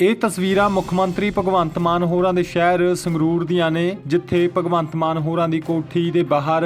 ਇਹ ਤਸਵੀਰਾਂ ਮੁੱਖ ਮੰਤਰੀ ਭਗਵੰਤ ਮਾਨ ਹੋਰਾਂ ਦੇ ਸ਼ਹਿਰ ਸੰਗਰੂਰ ਦੀਆਂ ਨੇ, ਜਿੱਥੇ ਭਗਵੰਤ ਮਾਨ ਹੋਰਾਂ ਦੀ ਕੋਠੀ ਦੇ ਬਾਹਰ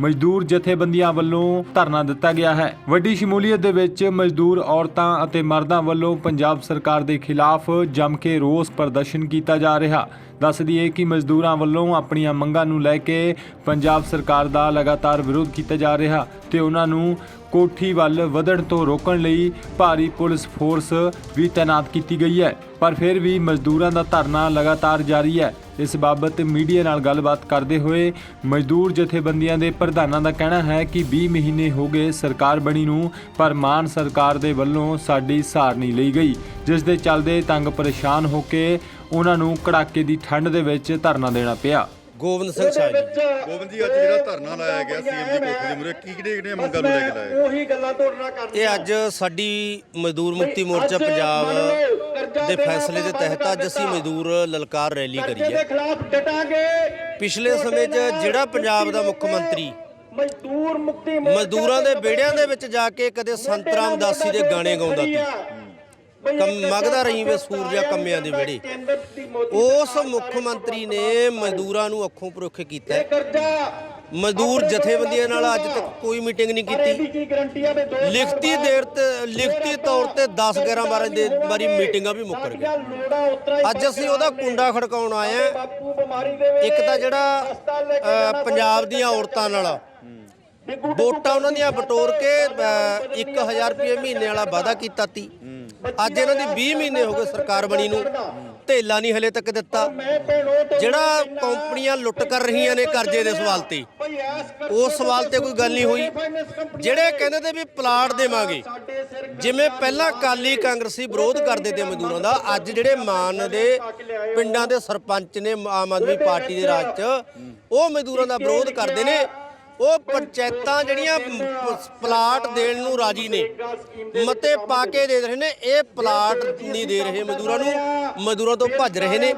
ਮਜ਼ਦੂਰ ਜਥੇਬੰਦੀਆਂ ਵੱਲੋਂ ਧਰਨਾ ਦਿੱਤਾ ਗਿਆ ਹੈ। ਵੱਡੀ ਸ਼ਮੂਲੀਅਤ ਦੇ ਵਿੱਚ ਮਜ਼ਦੂਰ ਔਰਤਾਂ ਅਤੇ ਮਰਦਾਂ ਵੱਲੋਂ ਪੰਜਾਬ ਸਰਕਾਰ ਦੇ ਖਿਲਾਫ ਜੰਮ ਕੇ ਰੋਸ ਪ੍ਰਦਰਸ਼ਨ ਕੀਤਾ ਜਾ ਰਿਹਾ। ਦੱਸ ਦਈਏ ਕਿ ਮਜ਼ਦੂਰਾਂ ਵੱਲੋਂ ਆਪਣੀਆਂ ਮੰਗਾਂ ਨੂੰ ਲੈ ਕੇ ਪੰਜਾਬ ਸਰਕਾਰ ਦਾ ਲਗਾਤਾਰ ਵਿਰੋਧ ਕੀਤਾ ਜਾ ਰਿਹਾ ਤੇ ਉਹਨਾਂ ਨੂੰ ਕੋਠੀ ਵੱਲ ਵਧਣ ਤੋਂ ਰੋਕਣ ਲਈ ਭਾਰੀ ਪੁਲਿਸ ਫੋਰਸ ਵੀ ਤਾਇਨਾਤ ਕੀਤੀ ਗਈ ਹੈ। ਪਰ ਫਿਰ ਵੀ ਮਜ਼ਦੂਰਾਂ ਦਾ ਧਰਨਾ ਲਗਾਤਾਰ ਜਾਰੀ ਹੈ। ਇਸ ਬਾਬਤ ਮੀਡੀਆ ਨਾਲ ਗੱਲਬਾਤ ਕਰਦੇ ਹੋਏ ਮਜ਼ਦੂਰ ਜਥੇਬੰਦੀਆਂ ਦੇ ਪ੍ਰਧਾਨਾਂ ਦਾ ਕਹਿਣਾ ਹੈ ਕਿ 20 ਮਹੀਨੇ ਹੋ ਗਏ ਸਰਕਾਰ ਬਣੀ ਨੂੰ, ਪਰ ਮਾਨ ਸਰਕਾਰ ਦੇ ਵੱਲੋਂ ਸਾਡੀ ਸਾਰ ਨਹੀਂ ਲਈ ਗਈ। ਜਿਸ ਦੇ ਚੱਲਦੇ ਤੰਗ ਪਰੇਸ਼ਾਨ ਹੋ ਕੇ ਉਹਨਾਂ ਨੂੰ ਕੜਾਕੇ ਦੀ ਠੰਡ ਦੇ ਵਿੱਚ ਧਰਨਾ ਦੇਣਾ ਪਿਆ। ਗੋਬਿੰਦ ਸਿੰਘ ਸ਼ਾਹ ਜੀ। ਗੋਬਿੰਦ ਜੀ ਅੱਜ ਜਿਹੜਾ ਧਰਨਾ ਲਾਇਆ ਗਿਆ ਸੀਐਮ ਦੀ ਕੋਠੀ ਦੇ ਮੂਹਰੇ ਕੀ ਕਿਹੜੇ ਕਿਹੜੇ ਮੰਗਾਂ ਨੂੰ ਲੈ ਕੇ ਲਾਇਆ? ਉਹੀ ਗੱਲਾਂ ਤੁਹਾਡੇ ਨਾਲ ਕਰਨੀਆਂ ਇਹ ਅੱਜ ਸਾਡੀ ਮਜ਼ਦੂਰ ਮੁਕਤੀ ਮੋਰਚਾ ਪੰਜਾਬ ਦੇ ਫੈਸਲੇ ਦੇ ਤਹਿਤ ਅੱਜ ਅਸੀਂ ਮਜ਼ਦੂਰ ਲਲਕਾਰ ਰੈਲੀ ਕਰੀ ਦੇ ਹੈ। ਖਿਲਾਫ ਡਟਾਂਗੇ। ਪਿਛਲੇ ਸਮੇਂ 'ਚ ਜਿਹੜਾ ਪੰਜਾਬ ਦਾ ਮੁੱਖ ਮੰਤਰੀ ਮਜ਼ਦੂਰ ਮੁਕਤੀ ਮੋਰਚਾ ਮਜ਼ਦੂਰਾਂ ਦੇ ਵਿਹੜਿਆਂ ਦੇ ਵਿੱਚ ਜਾ ਕੇ ਕਦੇ ਸੰਤ ਰਾਮਦਾਸੀ ਦੇ ਗਾਣੇ ਗਾਉਂਦਾ ਸੀ। ਕੰਮ ਮਗਦਾ ਰਹੀ ਵੇ ਸੂਰਜਾ ਕੰਮਿਆਂ ਦੇ ਵਿਹੜੇ। ਉਸ ਮੁੱਖ ਮੰਤਰੀ ਨੇ ਮਜ਼ਦੂਰਾਂ ਨੂੰ ਅੱਖੋਂ ਪਰੋਖੇ ਕੀਤਾ। ਹੈ। ਮਜ਼ਦੂਰ ਜਥੇਬੰਦੀਆਂ ਨਾਲ ਅੱਜ ਤੱਕ ਕੋਈ ਮੀਟਿੰਗ ਨਹੀਂ ਕੀਤੀ। ਲਿਖਤੀ ਦੇਰ ਤੇ ਲਿਖਤੀ ਤੌਰ ਤੇ 10 11 ਬਾਰੇ ਦੇ ਵਾਰੀ ਮੀਟਿੰਗਾਂ ਵੀ ਮੁੱਕਰ ਗਈਆਂ। ਅੱਜ ਅਸੀਂ ਉਹਦਾ ਕੁੰਡਾ ਖੜਕਾਉਣ ਆਏ ਆ ਇੱਕ ਤਾਂ ਜਿਹੜਾ ਪੰਜਾਬ ਦੀਆਂ ਔਰਤਾਂ ਨਾਲ। ਵੋਟਾਂ ਉਹਨਾਂ ਦੀਆਂ ਬਟੋਰ ਕੇ 1000 ਰੁਪਏ ਮਹੀਨੇ ਵਾਲਾ ਵਾਅਦਾ ਕੀਤਾ ਤੀ। ਅੱਜ ਇਹਨਾਂ ਦੀ 20 ਮਹੀਨੇ ਹੋ ਗਏ ਸਰਕਾਰ ਬਣੀ ਨੂੰ। ਧੇਲਾ ਨਹੀਂ ਹਲੇ ਤੱਕ ਦਿੱਤਾ। ਜਿਹੜਾ ਕੰਪਨੀਆਂ ਲੁੱਟ ਕਰ ਰਹੀਆਂ ਨੇ ਕਰਜ਼ੇ ਦੇ ਸਵਾਲ ਤੇ। ਉਸ ਸਵਾਲ ਤੇ ਕੋਈ ਗੱਲ ਨਹੀਂ ਹੋਈ। ਜਿਹੜੇ ਕਹਿੰਦੇ ਤੇ ਵੀ ਪਲਾਟ ਦੇਵਾਂਗੇ। ਜਿਵੇਂ ਪਹਿਲਾਂ ਕਾਲੀ ਕਾਂਗਰਸੀ ਵਿਰੋਧ ਕਰਦੇ ਤੇ ਮਜ਼ਦੂਰਾਂ ਦਾ। ਅੱਜ ਜਿਹੜੇ ਮਾਨ ਦੇ ਪਿੰਡਾਂ ਦੇ ਸਰਪੰਚ ਨੇ ਆਮ ਆਦਮੀ ਪਾਰਟੀ ਦੇ ਰਾਜ 'ਚ ਉਹ ਮਜ਼ਦੂਰਾਂ ਦਾ ਵਿਰੋਧ ਕਰਦੇ ਨੇ। ਉਹ ਪੰਚਾਇਤਾਂ ਜਿਹੜੀਆਂ ਪਲਾਟ ਦੇਣ ਨੂੰ ਰਾਜੀ ਨੇ, ਮਤੇ ਪਾ ਕੇ ਦੇ ਰਹੇ ਨੇ, ਇਹ ਪਲਾਟ ਨਹੀਂ ਦੇ ਰਹੇ ਮਜ਼ਦੂਰਾਂ ਨੂੰ, ਮਜ਼ਦੂਰਾਂ ਤੋਂ ਭੱਜ ਰਹੇ ਨੇ।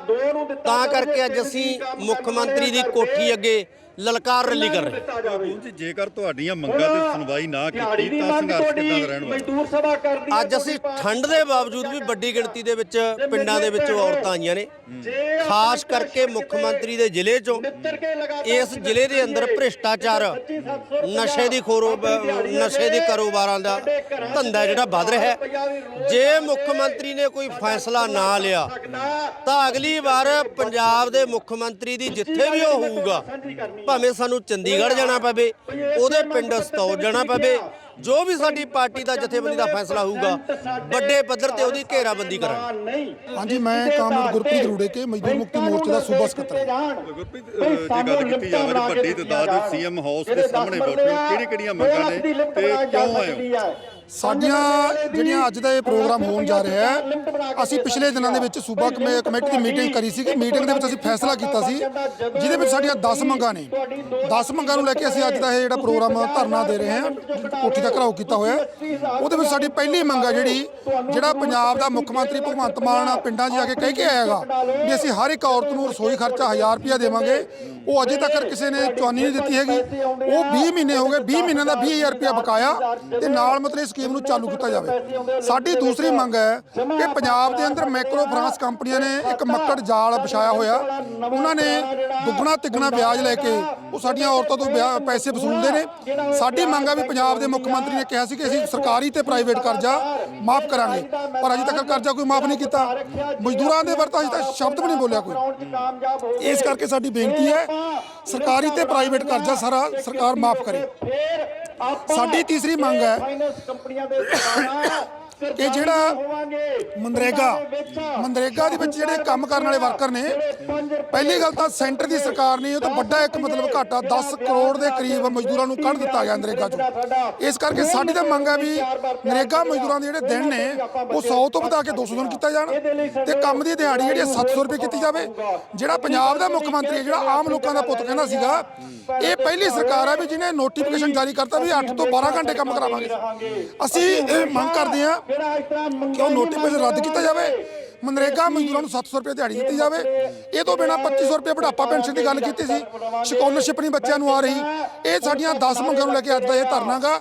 ਤਾਂ ਕਰਕੇ ਅੱਜ ਅਸੀਂ ਮੁੱਖ ਮੰਤਰੀ ਦੀ ਕੋਠੀ ਅੱਗੇ ਲਲਕਾਰ ਰੈਲੀ ਕਰ ਰਹੇ। ਜੀ ਜੇਕਰ ਤੁਹਾਡੀਆਂ ਮੰਗਾਂ ਤੇ ਸੁਣਵਾਈ ਨਾ ਕੀਤੀ ਤਾਂ ਸੰਘਰਸ਼ ਕਿੱਦਾਂ ਦਾ ਰਹਿਣ ਵਾਲਾ? ਮਜ਼ਦੂਰ ਸਭਾ ਕਰਦੀ ਹੈ ਅੱਜ ਅਸੀਂ ਠੰਡ ਦੇ ਬਾਵਜੂਦ ਵੀ ਵੱਡੀ ਗਿਣਤੀ ਦੇ ਵਿੱਚ ਪਿੰਡਾਂ ਦੇ ਵਿੱਚੋਂ ਔਰਤਾਂ ਆਈਆਂ ਨੇ। ਖਾਸ ਕਰਕੇ ਮੁੱਖ ਮੰਤਰੀ ਦੇ ਜ਼ਿਲ੍ਹੇ ਚੋਂ ਇਸ ਜ਼ਿਲ੍ਹੇ ਦੇ ਅੰਦਰ ਭ੍ਰਿਸ਼ਟਾਚਾਰ ਨਸ਼ੇ ਦੀ ਖੋਰੋ ਨਸ਼ੇ ਦੇ ਕਾਰੋਬਾਰਾਂ ਦਾ ਧੰਦਾ ਜਿਹੜਾ ਵੱਧ ਰਿਹਾ ਹੈ। ਜੇ ਮੁੱਖ ਮੰਤਰੀ ਨੇ ਕੋਈ ਫੈਸਲਾ ਨਾ ਲਿਆ ਤਾਂ ਅਗਲੀ ਵਾਰ ਪੰਜਾਬ ਦੇ ਮੁੱਖ ਮੰਤਰੀ ਦੀ ਜਿੱਥੇ ਵੀ ਉਹ ਹੋਊਗਾ ਭਾਵੇਂ ਸਾਨੂੰ ਚੰਡੀਗੜ੍ਹ ਜਾਣਾ ਪਵੇ ਉਹਦੇ ਪਿੰਡ ਸਤੌਜ ਜਾਣਾ ਪਵੇ ਜੋ ਵੀ ਸਾਡੀ ਪਾਰਟੀ ਦਾ ਜਥੇਬੰਦੀ ਦਾ ਫੈਸਲਾ ਹੋਊਗਾ ਵੱਡੇ ਪੱਧਰ ਤੇ ਉਹਦੀ ਘੇਰਾਬੰਦੀ ਕਰਾਂਗੇ। ਨਹੀਂ ਹਾਂਜੀ ਮੈਂ ਕਾਮਰੇਡ ਗੁਰਪ੍ਰੀਤ ਰੂੜੇ ਕੇ ਮਜ਼ਦੂਰ ਮੁਕਤੀ ਮੋਰਚੇ ਦਾ ਸੂਬਾ ਸਕੱਤਰ। ਗੁਰਪ੍ਰੀਤ ਜੇ ਗੱਲ ਕੀਤੀ ਜਾਵੇ ਤਾਂ ਵੱਡੀ ਤਦਾਦ ਸੀਐਮ ਹਾਊਸ ਦੇ ਸਾਹਮਣੇ ਬੈਠੇ ਕਿਹੜੀ ਕਿਹੜੀਆਂ ਮੰਗਾਂ ਨੇ ਤੇ ਕਿਉਂ ਆਏ ਹੋ? ਸਾਡੀਆਂ ਜਿਹੜੀਆਂ ਅੱਜ ਦਾ ਇਹ ਪ੍ਰੋਗਰਾਮ ਹੋਣ ਜਾ ਰਿਹਾ ਹੈ, ਅਸੀਂ ਪਿਛਲੇ ਦਿਨਾਂ ਦੇ ਵਿੱਚ ਸੂਬਾ ਕਮੇ- ਕਮੇਟੀ ਦੀ ਮੀਟਿੰਗ ਕਰੀ ਸੀ। ਕਿ ਮੀਟਿੰਗ ਦੇ ਵਿੱਚ ਅਸੀਂ ਫੈਸਲਾ ਕੀਤਾ ਸੀ, ਜਿਹਦੇ ਵਿੱਚ ਸਾਡੀਆਂ 10 ਮੰਗਾਂ ਨੇ। 10 ਮੰਗਾਂ ਨੂੰ ਲੈ ਕੇ ਅਸੀਂ ਅੱਜ ਦਾ ਇਹ ਜਿਹੜਾ ਪ੍ਰੋਗਰਾਮ ਧਰਨਾ ਦੇ ਰਹੇ ਹਾਂ, ਕੋਠੀ ਦਾ ਘਰਾਓ ਕੀਤਾ ਹੋਇਆ ਉਹਦੇ ਵਿੱਚ ਸਾਡੀ ਪਹਿਲੀ ਮੰਗ ਹੈ ਜਿਹੜੀ, ਜਿਹੜਾ ਪੰਜਾਬ ਦਾ ਮੁੱਖ ਮੰਤਰੀ ਭਗਵੰਤ ਮਾਨ ਪਿੰਡਾਂ 'ਚ ਜਾ ਕੇ ਕਹਿ ਕੇ ਆਏਗਾ ਵੀ ਅਸੀਂ ਹਰ ਇੱਕ ਔਰਤ ਨੂੰ ਰਸੋਈ ਖਰਚਾ 1000 ਰੁਪਇਆ ਦੇਵਾਂਗੇ। ਉਹ ਅਜੇ ਤੱਕ ਕਿਸੇ ਨੇ ਚੁਆਨੀ ਨਹੀਂ ਦਿੱਤੀ ਹੈਗੀ। ਉਹ 20 ਮਹੀਨੇ ਹੋ ਗਏ 20 ਮਹੀਨਿਆਂ ਦਾ 20000 ਰੁਪਇਆ ਬਕਾਇਆ। ਤੇ ਨਾਲ ਮਤਲਬ ਇਸ ਸਕੀਮ ਨੂੰ ਚਾਲੂ ਕੀਤਾ ਜਾਵੇ। ਸਾਡੀ ਦੂਸਰੀ ਮੰਗ ਹੈ ਕਿ ਪੰਜਾਬ ਦੇ ਅੰਦਰ ਮੈਕਰੋ ਫਰਾਂਸ ਕੰਪਨੀਆਂ ਨੇ ਇੱਕ ਮੱਕੜ ਜਾਲ ਵਿਛਾਇਆ ਹੋਇਆ। ਉਹਨਾਂ ਨੇ ਦੁੱਗਣਾ ਤਿੱਗਣਾ ਵਿਆਜ ਲੈ ਕੇ ਉਹ ਸਾਡੀਆਂ ਔਰਤਾਂ ਤੋਂ ਪੈਸੇ ਵਸੂਲਦੇ ਨੇ। ਸਾਡੀ ਮੰਗ ਹੈ ਵੀ ਪੰਜਾਬ ਦੇ ਮੁੱਖ ਮੰਤਰੀ ਨੇ ਕਿਹਾ ਸੀ ਕਿ ਅਸੀਂ ਸਰਕਾਰੀ ਤੇ ਪ੍ਰਾਈਵੇਟ ਕਰਜ਼ਾ ਮਾਫ ਕਰਾਂਗੇ। ਪਰ ਅਜੇ ਤੱਕ ਕਰਜ਼ਾ ਕੋਈ ਮਾਫ ਨਹੀਂ ਕੀਤਾ। ਮਜ਼ਦੂਰਾਂ ਦੇ ਵਰਤਾ ਅਜੇ ਤੱਕ ਸ਼ਬਦ ਵੀ ਨਹੀਂ ਬੋਲਿਆ ਕੋਈ। ਇਸ ਕਰਕੇ ਸਾਡੀ ਬੇਨਤੀ ਹੈ ਸਰਕਾਰੀ ਤੇ ਪ੍ਰਾਈਵੇਟ ਕਰਜ਼ਾ ਸਾਰਾ ਸਰਕਾਰ ਮਾਫ ਕਰੇ। ਸਾਡੀ ਤੀਸਰੀ ਮੰਗ ਹੈ ਫਾਈਨੈਂਸ ਕੰਪਨੀਆਂ ਦੇ ਕਿ ਜਿਹੜਾ ਮਨਰੇਗਾ ਮਨਰੇਗਾ ਦੇ ਵਿੱਚ ਜਿਹੜੇ ਕੰਮ ਕਰਨ ਵਾਲੇ ਵਰਕਰ ਨੇ ਪਹਿਲੀ ਗੱਲ ਤਾਂ ਸੈਂਟਰ ਦੀ ਸਰਕਾਰ ਨੇ ਉਹ ਤਾਂ ਵੱਡਾ ਇੱਕ ਮਤਲਬ ਘਾਟਾ 10 ਕਰੋੜ ਦੇ ਕਰੀਬ ਮਜ਼ਦੂਰਾਂ ਨੂੰ ਕੱਢ ਦਿੱਤਾ ਗਿਆ ਨਰੇਗਾ ਚੋਂ। ਇਸ ਕਰਕੇ ਸਾਡੀ ਤਾਂ ਮੰਗ ਹੈ ਵੀ ਨਰੇਗਾ ਮਜ਼ਦੂਰਾਂ ਦੇ ਜਿਹੜੇ ਦਿਨ ਨੇ ਉਹ 100 ਤੋਂ ਵਧਾ ਕੇ 200 ਦਿਨ ਕੀਤਾ ਜਾਣ ਤੇ ਕੰਮ ਦੀ ਦਿਹਾੜੀ ਜਿਹੜੀ ਹੈ 700 ਰੁਪਏ ਕੀਤੀ ਜਾਵੇ। ਜਿਹੜਾ ਪੰਜਾਬ ਦਾ ਮੁੱਖ ਮੰਤਰੀ ਹੈ, ਜਿਹੜਾ ਆਮ ਲੋਕਾਂ ਦਾ ਪੁੱਤ ਕਹਿੰਦਾ ਸੀਗਾ ਇਹ ਪਹਿਲੀ ਸਰਕਾਰ ਹੈ ਵੀ ਜਿਹਨੇ ਨੋਟੀਫਿਕੇਸ਼ਨ ਜਾਰੀ ਕਰਤਾ ਵੀ 8 ਤੋਂ 12 ਘੰਟੇ ਕੰਮ ਕਰਾਵਾਂਗੇ। ਅਸੀਂ ਇਹ ਮੰਗ ਕਰਦੇ ਹਾਂ ਕਿ ਉਹ ਨੋਟੀਫਿਕੇਸ਼ਨ ਰੱਦ ਕੀਤਾ ਜਾਵੇ। ਮਨਰੇਗਾ ਮਜ਼ਦੂਰਾਂ ਨੂੰ 700 ਰੁਪਏ ਦਿਹਾੜੀ ਦਿੱਤੀ ਜਾਵੇ। ਇਹ ਤੋਂ ਬਿਨਾ 2500 ਰੁਪਏ ਬੁਢਾਪਾ ਪੈਨਸ਼ਨ ਦੀ ਗੱਲ ਕੀਤੀ ਸੀ। ਸਕਾਲਰਸ਼ਿਪ ਨਹੀਂ ਬੱਚਿਆਂ ਨੂੰ ਆ ਰਹੀ। ਇਹ ਸਾਡੀਆਂ 10 ਮੰਗਾਂ ਨੂੰ ਲੈ ਕੇ ਅੱਜ ਦਾ ਇਹ ਧਰਨਾਗਾ।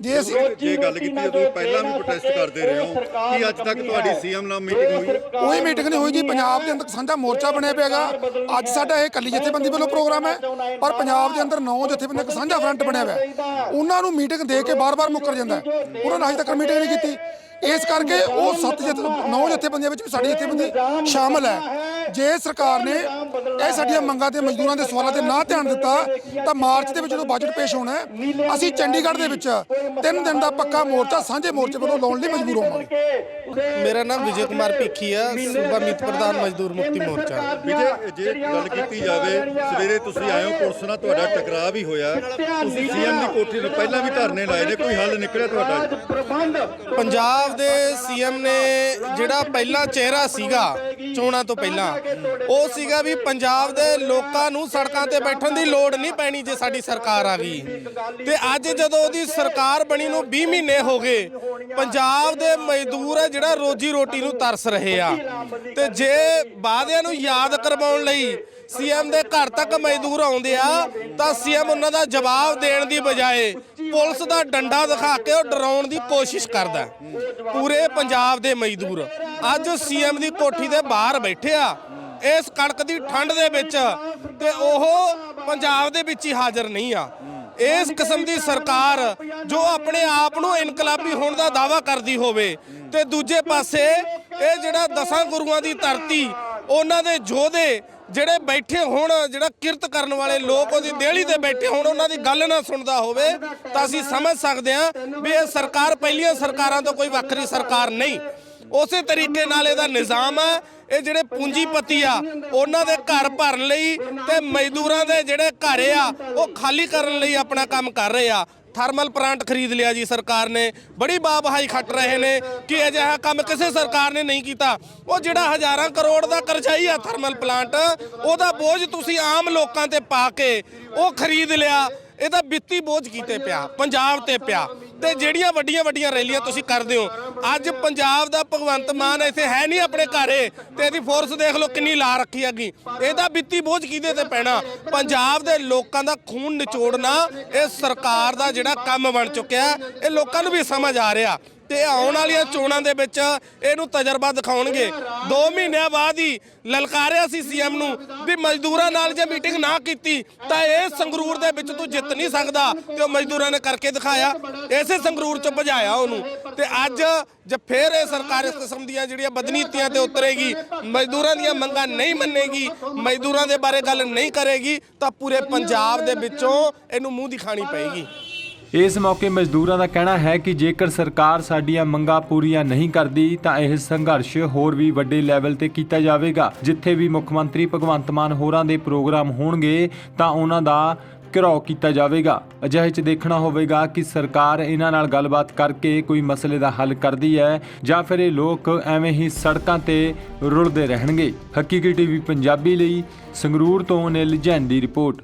ਜੇ ਅਸੀਂ ਜੇ ਗੱਲ ਕੀਤੀ ਹੈ ਤੁਸੀਂ ਪਹਿਲਾਂ ਵੀ ਪ੍ਰੋਟੈਸਟ ਕਰਦੇ ਰਹੇ ਹੋ ਕੀ ਅੱਜ ਤੱਕ ਤੁਹਾਡੀ ਸੀਐਮ ਨਾਲ ਮੀਟਿੰਗ ਹੋਈ? ਕੋਈ ਮੀਟਿੰਗ ਨਹੀਂ ਹੋਈ ਜੀ ਪੰਜਾਬ ਦੇ ਅੰਦਰ ਸਾਂਝਾ ਮੋਰਚਾ ਬਣਿਆ ਪਿਆਗਾ ਅੱਜ ਸਾਡਾ ਇਹ ਕੱਲੀ ਜਥੇਬੰਦੀ ਵੱਲੋਂ ਪ੍ਰੋਗਰਾਮ ਹੈ ਪਰ ਪੰਜਾਬ ਦੇ ਅੰਦਰ ਨੌ ਜਥੇਬੰਦੀ ਇੱਕ ਸਾਂਝਾ ਫਰੰਟ ਬਣਿਆ ਹੋਇਆ। ਉਹਨਾਂ ਨੂੰ ਮੀਟਿੰਗ ਦੇ ਕੇ ਬਾਰ-ਬਾਰ ਮੁੱਕਰ ਜਾਂਦਾ ਉਹਨਾਂ ਨੇ ਅਜੇ ਤੱਕ ਮੀਟਿੰਗ ਨਹੀਂ ਕੀਤੀ। ਇਸ ਕਰਕੇ ਉਹ ਸੱਤ ਜਥੇ ਨੌ ਜਥੇਬੰਦੀਆਂ ਵਿੱਚ ਵੀ ਸਾਡੀ ਜਥੇਬੰਦੀ ਸ਼ਾਮਲ ਹੈ। ਜੇ ਸਰਕਾਰ ਨੇ ਇਹ ਸਾਡੀਆਂ ਮੰਗਾਂ ਤੇ ਮਜ਼ਦੂਰਾਂ ਦੇ ਸਵਾਲਾਂ ਤੇ ਨਾ ਧਿਆਨ ਦਿੱਤਾ ਤਾਂ ਮਾਰਚ ਦੇ ਵਿੱਚ ਜਦੋਂ ਬਜਟ ਪੇਸ਼ ਹੋਣਾ ਹੈ ਅਸੀਂ ਚੰਡੀਗੜ੍ਹ ਦੇ ਵਿੱਚ ਤਿੰਨ ਦਿਨ ਦਾ ਪੱਕਾ ਮੋਰਚਾ ਸਾਂਝੇ ਮੋਰਚੇ ਵੱਲੋਂ ਲਾਉਣ ਲਈ ਮਜਬੂਰ ਹੋਵਾਂਗੇ। ਮੇਰਾ ਨਾਮ ਵਿਜੇ ਕੁਮਾਰ ਭਿੱਖੀ ਆ ਸੂਬਾ ਮੀਤ ਪ੍ਰਧਾਨ ਮਜ਼ਦੂਰ ਮੁਕਤੀ ਮੋਰਚਾ। ਵਿਜੇ ਜੇ ਗੱਲ ਕੀਤੀ ਜਾਵੇ ਸਵੇਰੇ ਤੁਸੀਂ ਆਏ ਹੋ ਪੁਲਿਸ ਨਾਲ ਤੁਹਾਡਾ ਟਕਰਾਅ ਵੀ ਹੋਇਆ। ਤੁਸੀਂ ਸੀਐਮ ਦੀ ਕੋਠੀ ਤੋਂ ਪਹਿਲਾਂ ਵੀ ਧਰਨੇ ਲਾਏ ਨੇ ਕੋਈ ਹੱਲ ਨਿਕਲਿਆ ਤੁਹਾਡਾ? ਪੰਜਾਬ ਦੇ ਸੀਐਮ ਨੇ ਜਿਹੜਾ ਪਹਿਲਾ ਚਿਹਰਾ ਸੀਗਾ ਚੋਣਾਂ ਤੋਂ ਪਹਿਲਾਂ। ਉਹ ਸੀਗਾ ਵੀ ਪੰਜਾਬ ਦੇ ਲੋਕਾਂ ਨੂੰ ਸੜਕਾਂ ਤੇ ਬੈਠਣ ਦੀ ਲੋੜ ਨਹੀਂ ਪੈਣੀ ਜੇ ਸਾਡੀ ਸਰਕਾਰ ਆ ਗਈ। ਤੇ ਅੱਜ ਜਦੋਂ ਉਹਦੀ ਸਰਕਾਰ ਬਣੀ ਨੂੰ 20 ਮਹੀਨੇ ਹੋ ਗਏ ਪੰਜਾਬ ਦੇ ਮਜ਼ਦੂਰ ਹੈ ਜਿਹੜਾ ਰੋਜੀ ਰੋਟੀ ਨੂੰ ਤਰਸ ਰਹੇ ਆ। ਤੇ ਜੇ ਵਾਅਦਿਆਂ ਨੂੰ ਯਾਦ ਕਰਵਾਉਣ ਲਈ ਸੀਐਮ ਦੇ ਘਰ ਤੱਕ ਮਜ਼ਦੂਰ ਆਉਂਦੇ ਆ ਤਾਂ ਸੀਐਮ ਉਹਨਾਂ ਦਾ ਜਵਾਬ ਦੇਣ ਦੀ ਬਜਾਏ ਪੁਲਿਸ ਦਾ ਡੰਡਾ ਦਿਖਾ ਕੇ ਉਹ ਡਰਾਉਣ ਦੀ ਕੋਸ਼ਿਸ਼ ਕਰਦਾ ਹੈ। ਪੂਰੇ ਪੰਜਾਬ ਦੇ ਮਜ਼ਦੂਰ। ਅੱਜ ਸੀਐਮ ਦੀ ਕੋਠੀ ਦੇ ਬਾਹਰ ਬੈਠੇ ਆ। ਇਸ ਕਣਕ ਦੀ ਠੰਡ ਦੇ ਵਿੱਚ ਤੇ ਉਹ ਪੰਜਾਬ ਦੇ ਵਿੱਚ ਹੀ ਹਾਜ਼ਰ ਨਹੀਂ ਆ। ਇਸ ਕਿਸਮ ਦੀ ਸਰਕਾਰ ਜੋ ਆਪਣੇ ਆਪ ਨੂੰ ਇਨਕਲਾਬੀ ਹੋਣ ਦਾ ਦਾਵਾ ਕਰਦੀ ਹੋਵੇ ਤੇ ਦੂਜੇ ਪਾਸੇ ਇਹ ਜਿਹੜਾ ਦਸਾਂ ਗੁਰੂਆਂ ਦੀ ਧਰਤੀ, ਉਹਨਾਂ ਦੇ ਯੋਧੇ ਜਿਹੜੇ ਬੈਠੇ ਹੋਣ, ਜਿਹੜਾ ਕਿਰਤ ਕਰਨ ਵਾਲੇ ਲੋਕ ਉਹਦੀ ਦੇਹਲੀ ਤੇ ਬੈਠੇ ਹੋਣ, ਉਹਨਾਂ ਦੀ ਗੱਲ ਨਾ ਸੁਣਦਾ ਹੋਵੇ, ਤਾਂ ਅਸੀਂ ਸਮਝ ਸਕਦੇ ਹਾਂ ਵੀ ਇਹ ਸਰਕਾਰ, ਪਹਿਲੀਆਂ ਸਰਕਾਰਾਂ ਤੋਂ ਕੋਈ ਵੱਖਰੀ ਸਰਕਾਰ ਨਹੀਂ। ਉਸੇ ਤਰੀਕੇ ਨਾਲ ਇਹਦਾ ਨਿਜ਼ਾਮ ਹੈ, ਇਹ ਜਿਹੜੇ ਪੂੰਜੀਪਤੀ ਆ, ਉਹਨਾਂ ਦੇ ਘਰ ਭਰਨ ਲਈ ਤੇ ਮਜ਼ਦੂਰਾਂ ਦੇ ਜਿਹੜੇ ਘਰ ਆ, ਉਹ ਖਾਲੀ ਕਰਨ ਲਈ ਆਪਣਾ ਕੰਮ ਕਰ ਰਹੇ ਆ। ਥਰਮਲ ਪਲਾਂਟ ਖਰੀਦ ਲਿਆ ਜੀ ਸਰਕਾਰ ਨੇ। ਬੜੀ ਬਾਬਹਾਈ ਖੱਟ ਰਹੇ ਨੇ ਕਿ ਅਜਿਹਾ ਕੰਮ ਕਿਸੇ ਸਰਕਾਰ ਨੇ ਨਹੀਂ ਕੀਤਾ। ਉਹ ਜਿਹੜਾ ਹਜ਼ਾਰਾਂ ਕਰੋੜ ਦਾ ਕਰਜ਼ਾਈ ਆ ਥਰਮਲ ਪਲਾਂਟ, ਉਹਦਾ ਬੋਝ ਤੁਸੀਂ ਆਮ ਲੋਕਾਂ ਤੇ ਪਾ ਕੇ ਉਹ ਖਰੀਦ ਲਿਆ। ਇਹਦਾ ਵਿੱਤੀ ਬੋਝ ਕੀਤੇ ਪਿਆ? ਪੰਜਾਬ ਤੇ ਪਿਆ। ਤੇ ਜਿਹੜੀਆਂ ਵੱਡੀਆਂ ਵੱਡੀਆਂ ਰੈਲੀਆਂ ਤੁਸੀਂ ਕਰਦੇ ਹੋ, ਅੱਜ ਪੰਜਾਬ ਦਾ ਭਗਵੰਤ ਮਾਨ ਇੱਥੇ ਹੈ ਨਹੀਂ ਆਪਣੇ ਘਰੇ ਤੇ ਇਹਦੀ ਫੋਰਸ ਦੇਖ ਲਓ ਕਿੰਨੀ ਲਾ ਰੱਖੀ ਹੈਗੀ। ਇਹਦਾ ਵਿੱਤੀ ਬੋਝ ਕਿਹਦੇ ਤੇ ਪੈਣਾ? ਪੰਜਾਬ ਦੇ ਲੋਕਾਂ ਦਾ ਖੂਨ ਨਿਚੋੜਨਾ ਇਹ ਸਰਕਾਰ ਦਾ ਜਿਹੜਾ ਕੰਮ ਬਣ ਚੁੱਕਿਆ, ਇਹ ਲੋਕਾਂ ਨੂੰ ਵੀ ਸਮਝ ਆ ਰਿਹਾ। ਤੇ ਆਉਣ ਵਾਲੀਆਂ ਚੋਣਾਂ ਦੇ ਵਿੱਚ ਇਹਨੂੰ ਤਜਰਬਾ ਦਿਖਾਉਣਗੇ। 2 ਮਹੀਨਿਆਂ ਬਾਅਦ ਹੀ ਲਲਕਾਰਿਆ ਸੀ ਸੀਐਮ ਨੂੰ ਵੀ ਮਜ਼ਦੂਰਾਂ ਨਾਲ ਜੇ ਮੀਟਿੰਗ ਨਾ ਕੀਤੀ, ਤਾਂ ਇਹ ਸੰਗਰੂਰ ਦੇ ਵਿੱਚ ਤੂੰ ਜਿੱਤ ਨਹੀਂ ਸਕਦਾ ਤੇ ਉਹ ਮਜ਼ਦੂਰਾਂ ਨੇ ਕਰਕੇ ਦਿਖਾਇਆ। ਇਸੇ ਸੰਗਰੂਰ ਚ ਭਜਾਇਆ ਉਹਨੂੰ। ਤੇ ਅੱਜ ਜੇ ਫੇਰ ਇਹ ਸਰਕਾਰ ਇਸ ਕਿਸਮ ਦੀਆਂ ਜਿਹੜੀਆਂ ਬਦਨੀਤੀਆਂ ਤੇ ਉਤਰੇਗੀ, ਮਜ਼ਦੂਰਾਂ ਦੀਆਂ ਮੰਗਾਂ ਨਹੀਂ ਮੰਨੇਗੀ, ਮਜ਼ਦੂਰਾਂ ਦੇ ਬਾਰੇ ਗੱਲ ਨਹੀਂ ਕਰੇਗੀ, ਤਾਂ ਪੂਰੇ ਪੰਜਾਬ ਦੇ ਵਿੱਚੋਂ ਇਹਨੂੰ ਮੂੰਹ ਦਿਖਾਣੀ ਪਏਗੀ। ਇਸ ਮੌਕੇ ਮਜ਼ਦੂਰਾਂ ਦਾ ਕਹਿਣਾ ਹੈ ਕਿ ਜੇਕਰ ਸਰਕਾਰ ਸਾਡੀਆਂ ਮੰਗਾਂ ਪੂਰੀਆਂ ਨਹੀਂ ਕਰਦੀ, ਤਾਂ ਇਹ ਸੰਘਰਸ਼ ਹੋਰ ਵੀ ਵੱਡੇ ਲੈਵਲ ਤੇ ਕੀਤਾ ਜਾਵੇਗਾ। ਜਿੱਥੇ ਵੀ ਮੁੱਖ ਮੰਤਰੀ ਭਗਵੰਤ ਮਾਨ ਹੋਰਾਂ ਦੇ ਪ੍ਰੋਗਰਾਮ ਹੋਣਗੇ, ਤਾਂ ਉਹਨਾਂ ਦਾ ਘਿਰਾਓ ਕੀਤਾ ਜਾਵੇਗਾ। ਅਜਿਹੇ ਚ ਦੇਖਣਾ ਹੋਵੇਗਾ ਕਿ ਸਰਕਾਰ ਇਹਨਾਂ ਨਾਲ ਗੱਲਬਾਤ ਕਰਕੇ ਕੋਈ ਮਸਲੇ ਦਾ ਹੱਲ ਕਰਦੀ ਹੈ ਜਾਂ ਫਿਰ ਇਹ ਲੋਕ ਐਵੇਂ ਹੀ ਸੜਕਾਂ ਤੇ ਰੁਲਦੇ ਰਹਿਣਗੇ। ਹਕੀਕੀ ਟੀਵੀ ਪੰਜਾਬੀ ਲਈ ਸੰਗਰੂਰ ਤੋਂ ਨਿਲ ਜੈਨ ਦੀ ਰਿਪੋਰਟ।